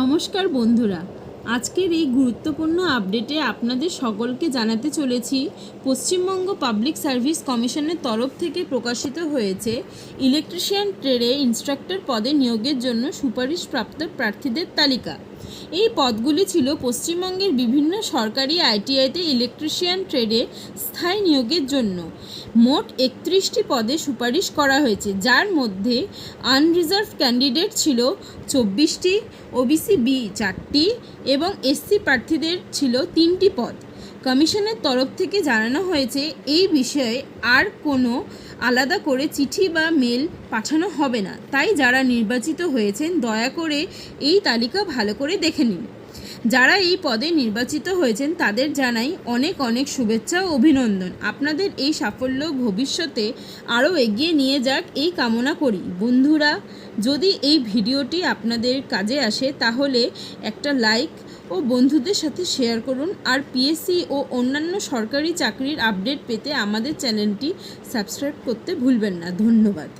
নমস্কার বন্ধুরা। আজকের এই গুরুত্বপূর্ণ আপডেটে আপনাদের সকলকে জানাতে চলেছি, পশ্চিমবঙ্গ পাবলিক সার্ভিস কমিশনের তরফ থেকে প্রকাশিত হয়েছে ইলেকট্রিশিয়ান ট্রেডে ইন্সট্রাক্টর পদে নিয়োগের জন্য সুপারিশপ্রাপ্ত প্রার্থীদের তালিকা। এই পদগুলি ছিল পশ্চিমবঙ্গের বিভিন্ন সরকারি আইটিআইতে ইলেকট্রিশিয়ান ট্রেডে স্থায়ী নিয়োগের জন্য। মোট একত্রিশটি পদে সুপারিশ করা হয়েছে, যার মধ্যে আনরিজার্ভ ক্যান্ডিডেট ছিল চব্বিশটি ওবিসি বি চারটি এবং এসসি প্রার্থীদের ছিল তিনটি পদ। কমিশনের তরফ থেকে জানানো হয়েছে, এই বিষয়ে আর কোনো আলাদা করে চিঠি বা মেল পাঠানো হবে না। তাই যারা নির্বাচিত হয়েছেন, দয়া করে এই তালিকা ভালো করে দেখে নিন। যারা এই পদে নির্বাচিত হয়েছেন, তাদের জানাই অনেক অনেক শুভেচ্ছা ও অভিনন্দন। আপনাদের এই সাফল্য ভবিষ্যতে আরও এগিয়ে নিয়ে যাক এই কামনা করি। বন্ধুরা, যদি এই ভিডিওটি আপনাদের কাজে আসে, তাহলে একটা লাইক ও বন্ধুদের সাথে শেয়ার করুন আর পিএসসি ও অন্যান্য সরকারি চাকরির আপডেট পেতে আমাদের চ্যানেলটি সাবস্ক্রাইব করতে ভুলবেন না। ধন্যবাদ।